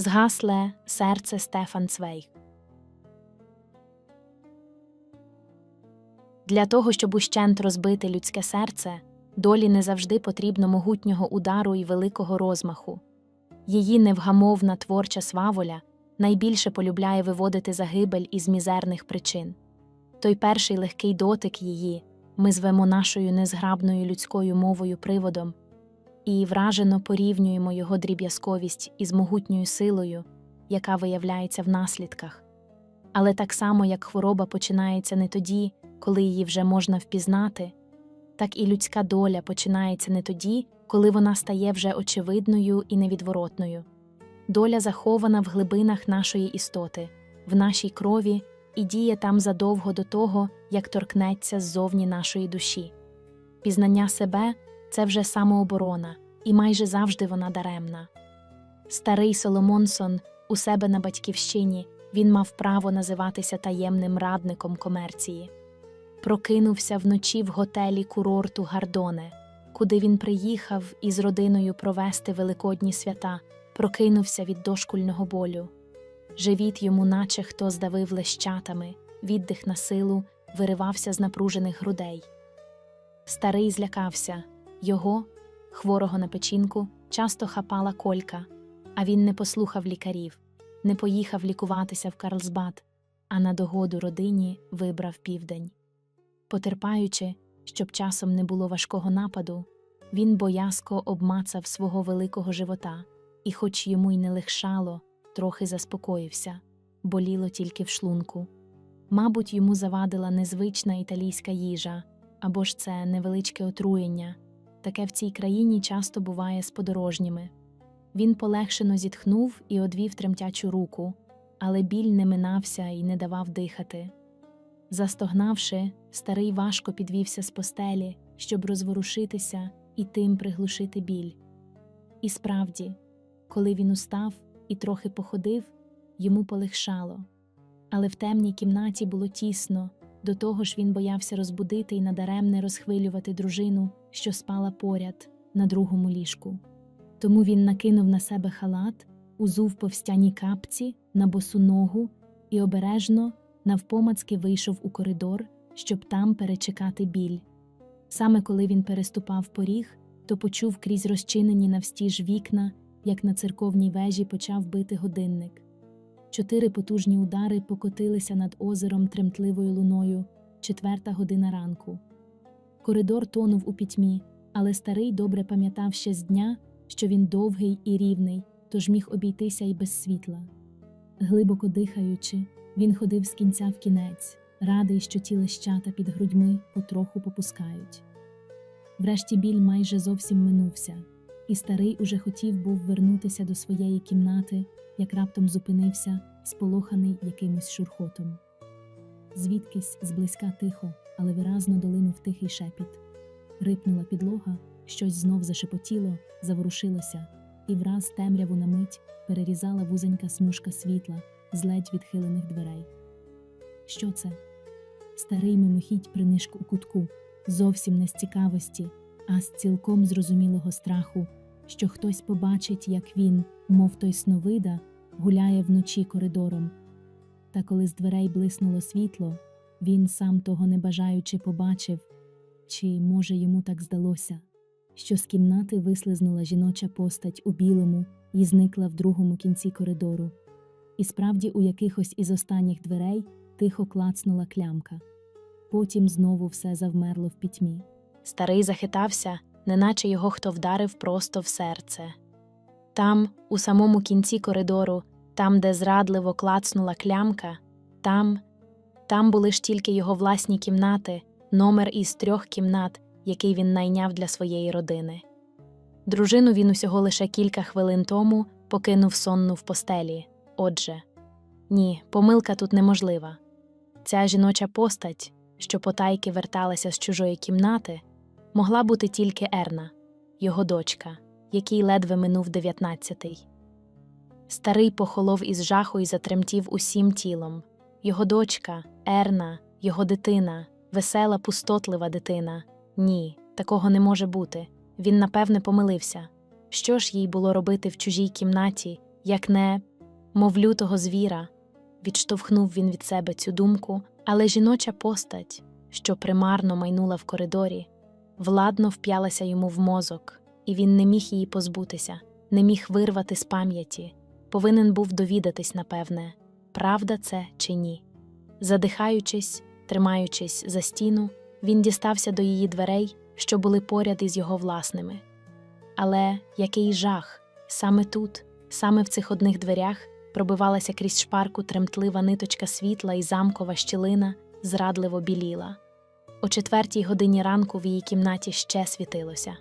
Згасле серце Стефан Цвей. Для того, щоб ущент розбити людське серце, долі не завжди потрібно могутнього удару і великого розмаху. Її невгамовна творча сваволя найбільше полюбляє виводити загибель із мізерних причин. Той перший легкий дотик її ми звемо нашою незграбною людською мовою приводом і вражено порівнюємо його дріб'язковість із могутньою силою, яка виявляється в наслідках. Але так само, як хвороба починається не тоді, коли її вже можна впізнати, так і людська доля починається не тоді, коли вона стає вже очевидною і невідворотною. Доля захована в глибинах нашої істоти, в нашій крові і діє там задовго до того, як торкнеться ззовні нашої душі. Пізнання себе це вже самооборона, і майже завжди вона даремна. Старий Соломонсон у себе на батьківщині він мав право називатися таємним радником комерції. Прокинувся вночі в готелі курорту Гардоне, куди він приїхав із родиною провести великодні свята, прокинувся від дошкульного болю. Живіт йому, наче хто здавив лещатами, віддих на силу виривався з напружених грудей. Старий злякався його, хворого на печінку, часто хапала колька, а він не послухав лікарів, не поїхав лікуватися в Карлсбад, а на догоду родині вибрав південь. Потерпаючи, щоб часом не було важкого нападу, він боязко обмацав свого великого живота, і, хоч йому й не легшало, трохи заспокоївся, боліло тільки в шлунку. Мабуть, йому завадила незвична італійська їжа або ж це невеличке отруєння. Таке в цій країні часто буває з подорожніми. Він полегшено зітхнув і одвів тремтячу руку, але біль не минався і не давав дихати. Застогнавши, старий важко підвівся з постелі, щоб розворушитися і тим приглушити біль. І справді, коли він устав і трохи походив, йому полегшало. Але в темній кімнаті було тісно, до того ж він боявся розбудити і надаремне розхвилювати дружину, що спала поряд на другому ліжку. Тому він накинув на себе халат, узув повстяні капці на босу ногу і обережно навпомацки вийшов у коридор, щоб там перечекати біль. Саме коли він переступав поріг, то почув крізь розчинені навстіж вікна, як на церковній вежі почав бити годинник. Чотири потужні удари покотилися над озером тремтливою луною, четверта година ранку. Коридор тонув у пітьмі, але старий добре пам'ятав ще з дня, що він довгий і рівний, тож міг обійтися й без світла. Глибоко дихаючи, він ходив з кінця в кінець, радий, що ті лещата під грудьми потроху попускають. Врешті біль майже зовсім минувся, і старий уже хотів був вернутися до своєї кімнати, як раптом зупинився, сполоханий якимось шурхотом. Звідкись зблизька тихо, але виразно долинув тихий шепіт. Рипнула підлога, щось знов зашепотіло, заворушилося, і враз темряву на мить перерізала вузенька смужка світла з ледь відхилених дверей. Що це? Старий мимохідь принишк у кутку, зовсім не з цікавості, а з цілком зрозумілого страху, що хтось побачить, як він, мов той сновида, гуляє вночі коридором. Та коли з дверей блиснуло світло, він, сам того не бажаючи, побачив, чи, може, йому так здалося, що з кімнати вислизнула жіноча постать у білому і зникла в другому кінці коридору. І справді у якихось із останніх дверей тихо клацнула клямка. Потім знову все завмерло в пітьмі. Старий захитався, неначе його хто вдарив просто в серце. Там, у самому кінці коридору, там, де зрадливо клацнула клямка, там, там були ж тільки його власні кімнати, номер із трьох кімнат, який він найняв для своєї родини. Дружину він усього лише кілька хвилин тому покинув сонну в постелі. Отже, ні, помилка тут неможлива. Ця жіноча постать, що потайки верталася з чужої кімнати, могла бути тільки Ерна, його дочка, який ледве минув дев'ятнадцятий. Старий похолов із жаху і затремтів усім тілом. Його дочка, Ерна, його дитина, весела, пустотлива дитина. Ні, такого не може бути. Він напевне помилився. Що ж їй було робити в чужій кімнаті, як не мов лютого звіра. Відштовхнув він від себе цю думку, але жіноча постать, що примарно майнула в коридорі, владно вп'ялася йому в мозок, і він не міг її позбутися, не міг вирвати з пам'яті, повинен був довідатись, напевне, правда це чи ні. Задихаючись, тримаючись за стіну, він дістався до її дверей, що були поряд із його власними. Але який жах! Саме тут, саме в цих одних дверях, пробивалася крізь шпарку тремтлива ниточка світла і замкова щілина зрадливо біліла. О четвертій годині ранку в її кімнаті ще світилося.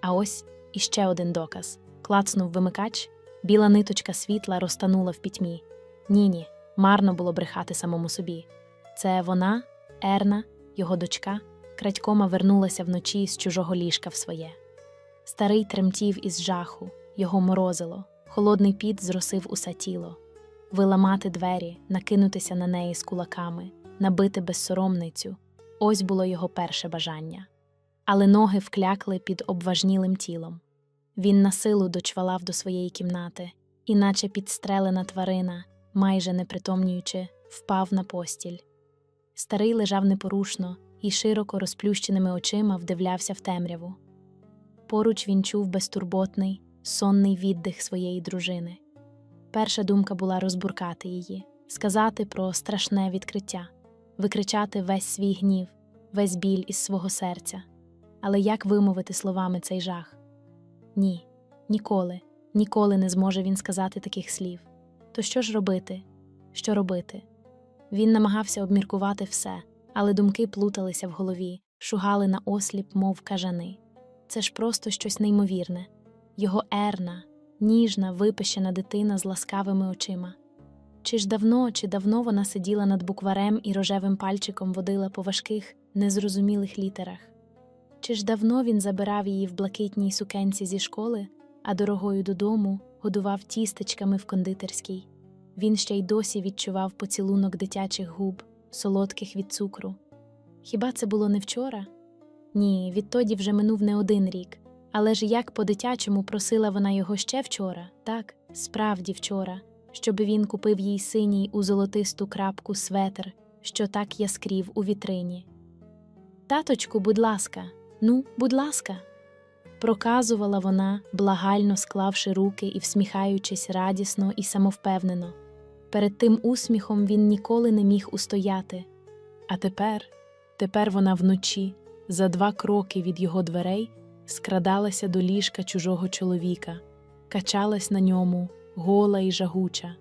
А ось іще один доказ. Клацнув вимикач, біла ниточка світла розтанула в пітьмі. Ні-ні, марно було брехати самому собі. Це вона, Ерна, його дочка, крадькома вернулася вночі з чужого ліжка в своє. Старий тремтів із жаху, його морозило, холодний піт зросив усе тіло. Виламати двері, накинутися на неї з кулаками, набити безсоромницю ось було його перше бажання. Але ноги вклякли під обважнілим тілом. Він на силу дочвалав до своєї кімнати, і, наче підстрелена тварина, майже не притомнюючи, впав на постіль. Старий лежав непорушно і широко розплющеними очима вдивлявся в темряву. Поруч він чув безтурботний, сонний віддих своєї дружини. Перша думка була розбуркати її, сказати про страшне відкриття, викричати весь свій гнів, весь біль із свого серця. Але як вимовити словами цей жах? Ні, ніколи, ніколи не зможе він сказати таких слів. То що ж робити? Що робити? Він намагався обміркувати все, але думки плуталися в голові, шугали на осліп, мов кажани. Це ж просто щось неймовірне. Його ерна, ніжна, випищена дитина з ласкавими очима. Чи ж давно, чи давно вона сиділа над букварем і рожевим пальчиком водила по важких, незрозумілих літерах? Чи ж давно він забирав її в блакитній сукенці зі школи, а дорогою додому годував тістечками в кондитерській? Він ще й досі відчував поцілунок дитячих губ, солодких від цукру. Хіба це було не вчора? Ні, відтоді вже минув не один рік. Але ж як по-дитячому просила вона його ще вчора, так, справді вчора, щоби він купив їй синій у золотисту крапку светр, що так яскрів у вітрині. Таточку, будь ласка, ну, будь ласка. Проказувала вона, благально склавши руки і всміхаючись радісно і самовпевнено. Перед тим усміхом він ніколи не міг устояти. А тепер, тепер вона вночі, за два кроки від його дверей, скрадалася до ліжка чужого чоловіка, качалась на ньому, гола і жагуча,